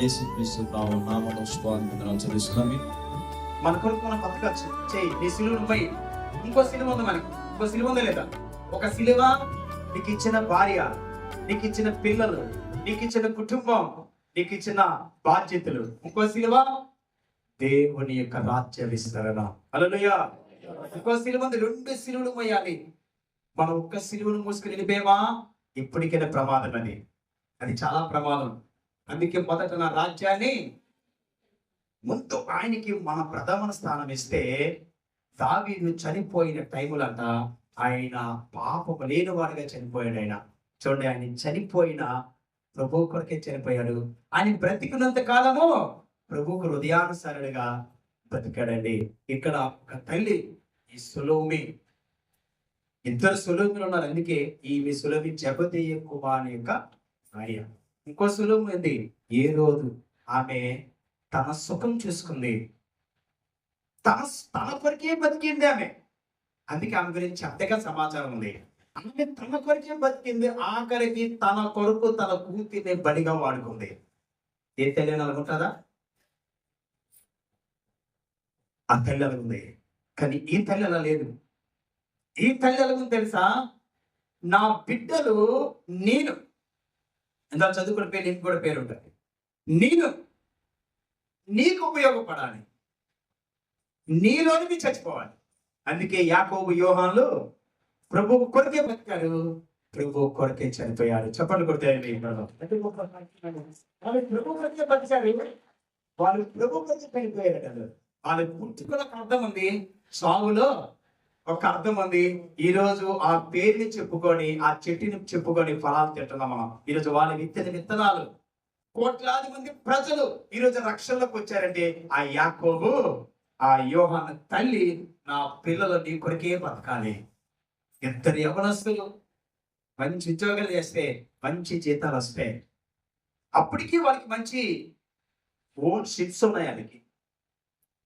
యేసుక్రీస్తు ప్రభు నామములో శుభావందనాలు చెల్లిస్తున్నాము. మన కొరకు మనం బతకచ్చు చెయ్యి నీ సిలువను పోయి ఇంకో సిలువ ఉంది మనకి. ఇంకో సిలువ ఉందా లేదా? ఒక సిలువ నీకు ఇచ్చిన భార్య నీకు ఇచ్చిన పిల్లలు నీకు ఇచ్చిన కుటుంబం నీకు ఇచ్చిన బాధ్యతలు. ఇంకో సిలువ దేవుని యొక్క రాజ్య విస్తరణ. అలలుయా ఇంకో సిలువ ఉంది. రెండు సిలువలు మోయాలి. మనం ఒక్క సిలువను మూసుకుని వెళ్ళిపోయామా ఇప్పటికైనా ప్రమాదం అది. అది చాలా ప్రమాదం. అందుకే మొదట నా రాజ్యాన్ని ముందు ఆయనకి మన ప్రథమ స్థానం ఇస్తే దావీను చనిపోయిన టైములంట ఆయన పాపము లేనివాడుగా చనిపోయాడు ఆయన. చూడండి ఆయన చనిపోయిన ప్రభు కొరకే చనిపోయాడు. ఆయన బ్రతికినంత కాలము ప్రభుకు హృదయానుసారుడుగా బ్రతికాడండి. ఇక్కడ ఒక తల్లి ఈ సులోమి. ఇద్దరు సులోములు ఉన్నారు. అందుకే ఈమె సులోమి జగదేయ కుమార్ యొక్క భార్య ఇంకో సులభం ఉంది. ఏ రోజు ఆమె తన సుఖం చూసుకుంది. తన తన కొరకే బతికింది ఆమె. అందుకే ఆమె గురించి అంతగా సమాచారం ఉంది. ఆమె తన కొరకే బతికింది. ఆఖరికి తన కొరకు తన కూతుర్ని బడిగా వాడుకుంది. ఏ తెలియని అని అనుకుంటుందా ఆ తల్లి అలాగుంది కానీ ఈ తల్లి అలా లేదు. ఈ తల్లి అలాగుంది తెలుసా? నా బిడ్డలు నేను ఇందా చదువుకున్న పేరు నీకు కూడా పేరు ఉంటుంది నేను నీకు ఉపయోగపడాలి. నీలోనికి చచ్చిపోవాలి. అందుకే యాకోబు యోహాన్లు ప్రభు కొరకే బతికారు ప్రభు కొరకే చనిపోయారు చెప్పండి కొడితే వాళ్ళు ప్రభు కొరకే బతికారు వాళ్ళు ప్రభు కొరకే చనిపోయారు కదా వాళ్ళ పుట్టుకలకు అర్థం ఉంది. సాగులో ఒక అర్థం ఉంది. ఈ రోజు ఆ పేరుని చెప్పుకొని ఆ చెట్టుని చెప్పుకొని ఫలాలు తింటున్నాం మనం. ఈరోజు వాళ్ళ విత్తన విత్తనాలు. కోట్లాది మంది ప్రజలు ఈరోజు రక్షణలోకి వచ్చారంటే ఆ యాకోబు ఆ యోహాన తల్లి నా పిల్లలు నీ కొరికే బతకాలి. ఇద్దరు యవనస్తులు మంచి ఉద్యోగాలు చేస్తే మంచి జీతాలు వస్తాయి అప్పటికి వాళ్ళకి మంచి ఓన్ షిప్స్ ఉన్నాయి వాళ్ళకి.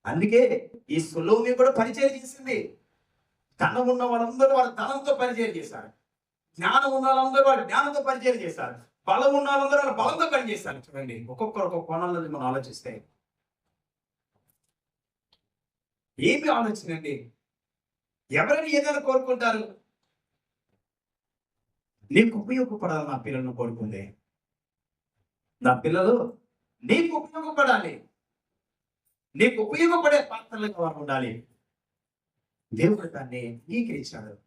అందుకే ఈ సులోమి కూడా పరిచయం చేసింది. ధనం ఉన్న వాళ్ళందరూ వాళ్ళ ధనంతో పరిచయం చేశారు జ్ఞానం ఉన్న వాళ్ళందరూ వాళ్ళ జ్ఞానంతో పరిచయం చేశారు బలం ఉన్న వాళ్ళందరూ వాళ్ళ బలంతో పనిచేస్తారు. చూడండి ఒక్కొక్కరు ఒక్కొక్క కోణంలో మనం ఆలోచిస్తే. ఏమి ఆలోచన అండి ఎవరిని ఏదైనా కోరుకుంటారు? నీకు ఉపయోగపడాలి నా పిల్లలను కోరుకుంది నా పిల్లలు నీకు ఉపయోగపడాలి. నీకు ఉపయోగపడే పాత్రలుగా వారు ఉండాలి. దేవుడు దాన్ని అంగీకరించాడు.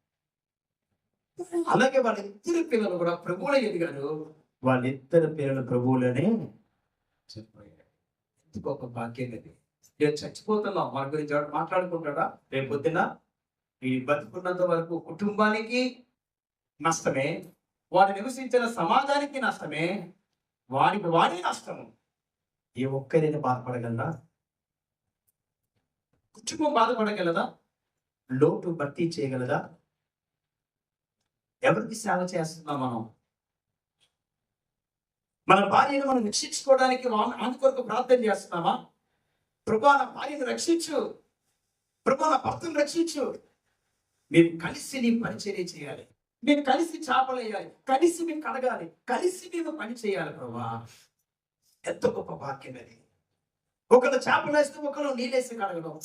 అలాగే వాళ్ళిద్దరు పిల్లలు కూడా ప్రభువుల ఎదిగారు వాళ్ళిద్దరు పిల్లలు ప్రభువులనే చనిపోయారు. ఎందుకు ఒక భాగ్యం అది. నేను చచ్చిపోతున్నాం వాళ్ళ గురించి ఎవరు మాట్లాడుకుంటాడా? రేపు పొద్దున ఈ బతుకున్నంత వరకు కుటుంబానికి నష్టమే వాడు నివసించిన సమాజానికి నష్టమే వారికి వాడే నష్టము. ఏ ఒక్కరైనా బాధపడగలరా? కుటుంబం బాధపడగలదా? లోటు భర్తీ చేయగలదా? ఎవరికి సేవ చేస్తున్నాం మనం? మన భార్యను మనం రక్షించుకోవడానికి ఆమె కొరకు ప్రార్థన చేస్తున్నామా? ప్రభా నా భార్యను రక్షించు. ప్రభా నా భర్తను రక్షించు. మేము కలిసి నీ పరిచర్య చేయాలి. మేము కలిసి చేపలు వేయాలి. కలిసి మేము కడగాలి. కలిసి మేము పని చేయాలి ప్రభా. ఎంత గొప్ప భాగ్యం అది. ఒకరు చేపలు వేస్తే ఒకరు నీళ్ళేసి కడగడం.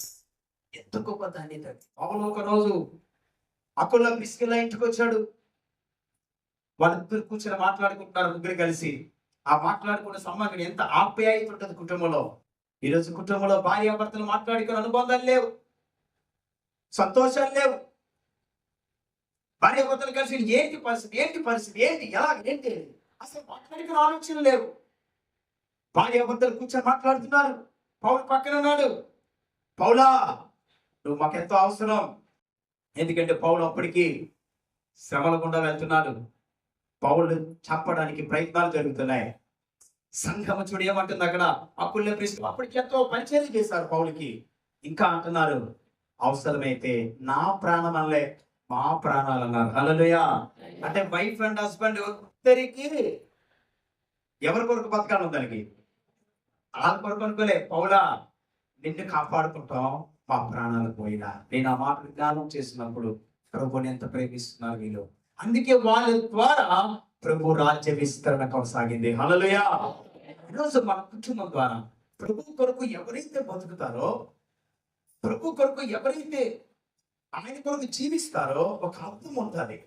ఎంత గొప్ప ధాన్యత అది. పౌలు ఒక రోజు అకుల పిస్కిల ఇంటికి వచ్చాడు వాళ్ళిద్దరు కూర్చొని మాట్లాడుకుంటున్నారు ముగ్గురు కలిసి. ఆ మాట్లాడుకున్న సంబంధం ఎంత ఆప్యాయత ఉంటుంది కుటుంబంలో. ఈరోజు కుటుంబంలో భార్యాభర్తలు మాట్లాడుకునే అనుబంధాలు లేవు. సంతోషాలు లేవు. భార్యాభర్తలు కలిసి ఏంటి పరిస్థితి ఏంటి పరిస్థితి ఏంటి ఎలా ఏంటి? అసలు మాట్లాడుకునే ఆలోచన లేవు. భార్యాభర్తలు కూర్చొని మాట్లాడుతున్నారు. పౌలు పక్కన ఉన్నాడు. పౌలా నువ్వు మాకెంతో అవసరం. ఎందుకంటే పౌలు అప్పటికి శ్రమల గుండా వెళ్తున్నాడు. పౌలు చెప్పడానికి ప్రయత్నాలు జరుగుతున్నాయి. సంఘం చూడు ఏమంటుంది అక్కడ? అప్పుల్లో ప్రిస్తు అప్పటికి ఎంతో పరిచయం చేశారు పౌలకి. ఇంకా అంటున్నారు అవసరమైతే నా ప్రాణం అనలే మా ప్రాణాలు అన్నారు. హల్లెలూయా. అంటే వైఫ్ అండ్ హస్బెండ్ ఇద్దరికి ఎవరి కొరకు బతకాలి దానికి? వాళ్ళ కొరకు అనుకోలే. పౌలా నిన్ను కాపాడుకుంటాం. మా ప్రాణాలు పోయినా. నేను ఆ మాట విజ్ఞానం చేసినప్పుడు ప్రభుని ఎంత ప్రేమిస్తున్నారు వీళ్ళు. అందుకే వాళ్ళ ద్వారా ప్రభు రాజ్య విస్తరణ కొనసాగింది. హలలుయా ఈరోజు మన కుటుంబం ద్వారా ప్రభు కొరకు ఎవరైతే బతుకుతారో ప్రభు కొరకు ఎవరైతే ఆయన కొరకు జీవిస్తారో ఒక అర్థం ఉంటుంది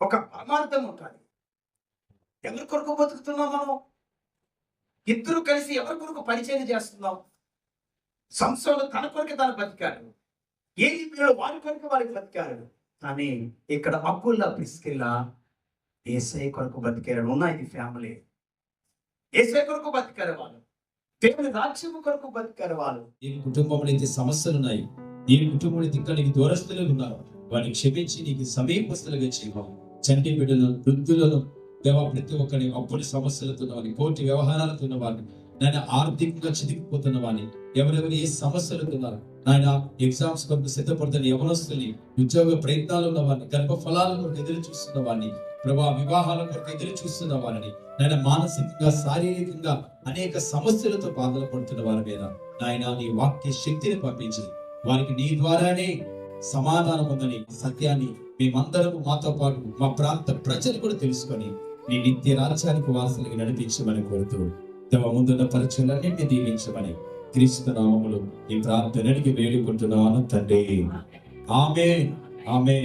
ఒక పరమార్థం ఉంటుంది ఎవరి కొరకు బతుకుతున్నాం మనం? ఇద్దరు కలిసి ఎవరి కొరకు పరిచయం చేస్తున్నాం? సంవత్సరాలు తన కొరకు తను బతికారు ఏ పిల్లలు వారి కొరకు వారికి బతికారు కానీ ఇక్కడ అప్పుల్లా పిసికిల్లా ఏసఐ కొరకు బతికారు ఉన్నాయి ఫ్యామిలీ. ఏసఐ కొరకు బతికారు వాళ్ళు. దేవుని రాజ్యం కొరకు బతికారు వాళ్ళు. ఈ కుటుంబంలో అయితే సమస్యలు ఉన్నాయి ఈ కుటుంబంలో ఇంకా నీకు దూరస్తులు ఉన్నారు. వారిని క్షమించి నీకు సమీపస్తులుగా చేయవాలి చంటి బిడ్డలను వృద్ధులను దేవ ప్రతి ఒక్కరి అప్పుల సమస్యలతో ఉన్న వారిని కోర్టు వ్యవహారాలతో వారిని నాయన ఆర్థికంగా చితికిపోతున్న వారిని ఎవరెవరు ఏ సమస్యలు ఉన్నారు? నాయన ఎగ్జామ్స్ కొరకు సిద్ధపడుతున్న యవనస్తుల్ని ఉద్యోగ ప్రయత్నాలు ఉన్న వారిని గర్భ ఫలాల కొరకు ఎదురు చూస్తున్న వాడిని ప్రభా వివాహాల కొరకు ఎదురు చూస్తున్న వారిని నాయన మానసికంగా శారీరకంగా అనేక సమస్యలతో బాధలు పడుతున్న వారి మీద. నాయన నీ వాక్య శక్తిని పంపించింది వారికి నీ ద్వారానే సమాధానం ఉందని సత్యాన్ని మేమందరము మాతో పాటు మా ప్రాంత ప్రజలు కూడా తెలుసుకొని నీ నిత్య రాజ్యానికి వారసులకి నడిపించమని కోరుతూ తమ ముందున్న పరిచయాలన్నింటినీ దీవించమని క్రీస్తు నామములు ఈ ప్రార్థనకి వేడుకుంటున్నాను తండ్రి. ఆమె ఆమె